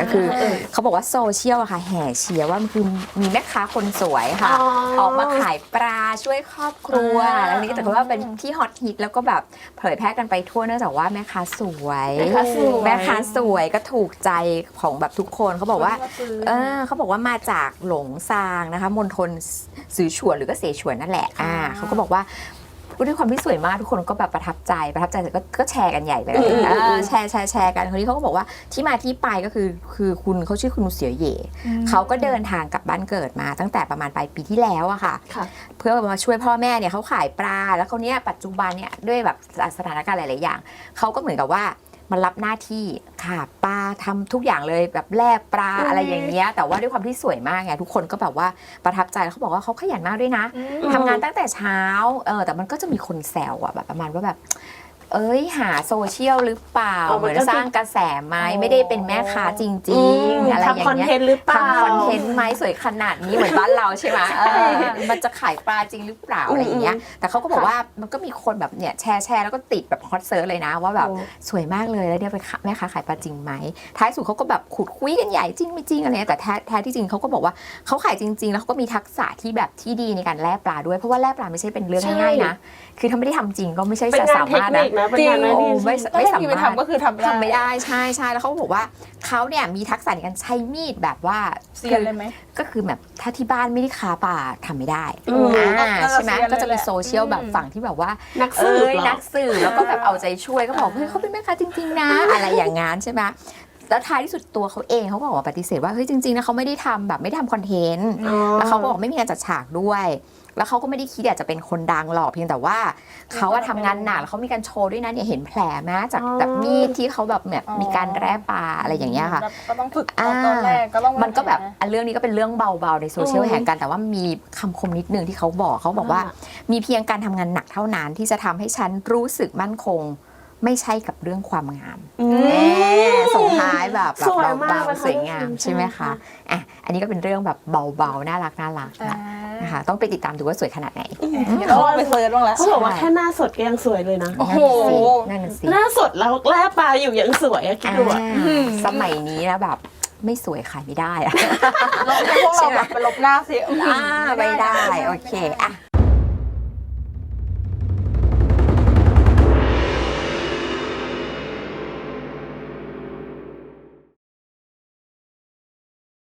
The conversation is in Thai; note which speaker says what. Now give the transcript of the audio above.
Speaker 1: ก็คือเขาบอกว่าโซเชียลอะค่ะแห่เชียร์ว่ามันคือมีแม่ค้าคนสวยค่ะ
Speaker 2: อ๋อ
Speaker 1: ออกมาขายปลาช่วยครอบครัว
Speaker 2: อ่า
Speaker 1: แล้วนี่แต่ว่าเป็นที่ฮอตฮิตแล้วก็แบบเผยแพร่กันไปทั่วเนื่องจากว่าแม่ค้าสวย
Speaker 2: แม่ค้าสวย
Speaker 1: แม่ค้าสวยก็ถูกใจของแบบทุกคนเขาบอกว่า
Speaker 2: คนมาซื้อ
Speaker 1: เออเขาบอกว่ามาจากหลงซางนะคะมณฑลสือฉวนหรือก็เสฉวนนั่นแหละอ่า
Speaker 2: อ่า
Speaker 1: เขาก็บอกว่า ด้วยความที่สวยมากทุกคนก็แบบประทับใจประทับใจเสร็จก็ก็แชร์กันใหญ่เลย
Speaker 2: อืม
Speaker 1: เออแชร์แชร์แชร์กันคนนี้เขาก็บอกว่าที่มาที่ไปก็คือคือคุณเขาชื่อคุณเสียเหย่เขาก็เดินทางกลับบ้านเกิดมาตั้งแต่ประมาณปลายปีที่แล้วอะค่ะ
Speaker 2: ค่ะ
Speaker 1: เพื่อมาช่วยพ่อแม่เนี่ยเขาขายปลา แล้วเขาวเนี้ยปัจจุบันเนี่ยด้วยแบบสถานการณ์หลาย ๆ อย่างเขาก็เหมือนกับว่า มันรับหน้าที่ขาปลาทำทุกอย่างเลยแบบแลกปลา
Speaker 2: อืม
Speaker 1: อะไรอย่างเงี้ยแต่ว่าด้วยความที่สวยมากไงทุกคนก็แบบว่าประทับใจแล้วเขาบอกว่าเขาขยันมากด้วยนะ
Speaker 2: ม
Speaker 1: ทำงานตั้งแต่เช้าเออแต่มันก็จะมีคนแซวอะแบบประมาณว่าแบบ เอ้ยหาโซเชียลหรือเปล่า
Speaker 2: อ๋อ
Speaker 1: เห
Speaker 2: มัน
Speaker 1: มือน
Speaker 2: ก็
Speaker 1: สร้างกระแสไหม
Speaker 2: อ๋อ
Speaker 1: ไม่ได้เป็นแม่ค้าจริง
Speaker 2: ม
Speaker 1: ๆอะไรอย่าง
Speaker 2: ทำคอน
Speaker 1: เงี้
Speaker 2: เท
Speaker 1: ย
Speaker 2: นต์หรือเปล่า
Speaker 1: ทำคอนเทนต์ไหมสวยขนาดนี้เหมือนบ้านเราใช่ไหมเออมันจะขายปลาจริงหรือเปล่าอะไรอย่างเงี้ยแต่เขาก็บอกว่ามันก็มีคนแบบเนี่ยแชร์แชร์แล้วก็ติดแบบฮอตเซิร์ชเลยนะว่าแบบ
Speaker 2: โอ้
Speaker 1: สวยมากเลยแล้วเนี่ยไปแม่ค้าขายปลาจริงไหมท้ายสุดเขาก็แบบขุดคุยกันใหญ่จริงไม่จริงอะไรเงี้ยแต่แท้แท้ที่จริงเขาก็บอกว่าเขาขายจริง ๆ แล้วเขาก็มีทักษะที่แบบที่ดีในการแล่ปลาด้วยเพราะว่าแล่ปลาไม่ใช่เป็นเรื่องง่ายๆนะ คือถ้าไม่ได้ทำจริงก็ไม่ใช่
Speaker 2: เป็น
Speaker 1: จะ
Speaker 2: งาน
Speaker 1: สา
Speaker 2: เทค
Speaker 1: มารถ
Speaker 2: นิ
Speaker 1: นะ
Speaker 2: คนะเป็นงานหน้าที่
Speaker 1: โอ้ไม่
Speaker 3: ไม่สามารถทำก็คือทำไม่ได้
Speaker 1: ทำไม่ได้ใช่ใช่แล้วเขาก็บอกว่าเขาเนี่ยมีทักษะในการใช้มีดแบบว่า
Speaker 3: เซียนเลยไหม
Speaker 1: ก็คือแบบถ้าที่บ้านไม่ได้ค้าป่าทำไม่ได้
Speaker 2: อืม
Speaker 1: อ่า
Speaker 3: ก็
Speaker 1: ใช่ไหม
Speaker 3: เซียนเลย
Speaker 1: ก็จะมี
Speaker 3: แหละ
Speaker 1: โซเชียลแบบ
Speaker 3: อืม
Speaker 1: ฝั่งที่แบบว่า
Speaker 2: นัก
Speaker 1: เอ
Speaker 2: สืบ้
Speaker 1: ย
Speaker 2: เหรอ
Speaker 1: นักสื่อแล้วก็แบบเอาใจช่วยก็บอกเฮ้ยเขาเป็นแม่ค้าจริง ๆ นะ อะไรอย่างงั้นใช่ไหม แล้วท้ายที่สุดตัวเขาเองเขาก็ออกมาปฏิเสธว่าเฮ้ยจริงๆนะเขาไม่ได้ทำแบบไม่ได้ทำคอนเทนต์
Speaker 2: อ๋อ
Speaker 1: แล้วเขาก็บอกไม่มีงานจัดฉากด้วย แล้วเขาก็ไม่ได้คิดอยากจะเป็นคนดังหรอกเพียงแต่ว่าเขาอะทำงานหนักแล้วเขามีการโชว์ด้วยนะเนี่ยเห็นแผลไหมจาก
Speaker 2: อ๋อ
Speaker 1: แบบมีดที่เขาแบบแบบ
Speaker 3: อ๋อ
Speaker 1: มีการแร่ปลาอะไรอย่างเงี้ยค่ะ
Speaker 3: แบบก็ต้องฝึก
Speaker 1: อ่า
Speaker 3: ตอนแรกก็ต้อง
Speaker 1: มันก็แบบ
Speaker 3: วางผ
Speaker 1: อันเรื่องนี้ก็เป็นเรื่องเบาๆในโซเชียล
Speaker 2: อืม
Speaker 1: แห่งกันแต่ว่ามีคำคมนิดนึงที่เขาบอกเขาบอกว่า มีเพียงการทำงานหนักเท่านั้นที่จะทำให้ฉันรู้สึกมั่นคง ไม่ใช่กับเรื่องความงาม
Speaker 2: อื
Speaker 1: แห
Speaker 2: ม
Speaker 1: มส่งท้ายแบบแบบ
Speaker 2: สวยมาก
Speaker 1: เบา
Speaker 2: นะคะ
Speaker 1: ๆสวยงามใช่ไหมคะอะอันนี้ก็เป็นเรื่องแบบเบาๆน่ารักน่ารัก
Speaker 3: อ่า
Speaker 1: นะนะคะ ต้องไปติดตามดูว่าสวยขนาดไหน
Speaker 3: เดี๋ยวต้องลองไปเซิร์ชบ้างแล้ว
Speaker 2: เขาบอกว่าแค่หน้าสดก็ยังสวยเลยนะ
Speaker 3: โอ้โห
Speaker 1: นั่นน่ะสิ
Speaker 2: หน้าสดแล้วแลบปลาอยู่ยังสวยอะคิด
Speaker 1: อ่า
Speaker 2: ดูอะ
Speaker 1: สมัยนี้นะแบบไม่สวยขายไม่ได้อะ
Speaker 3: ลองให้พวกเราแบบไปลบหน้าสิ
Speaker 1: อ่าไม่ได้ โอเคอะ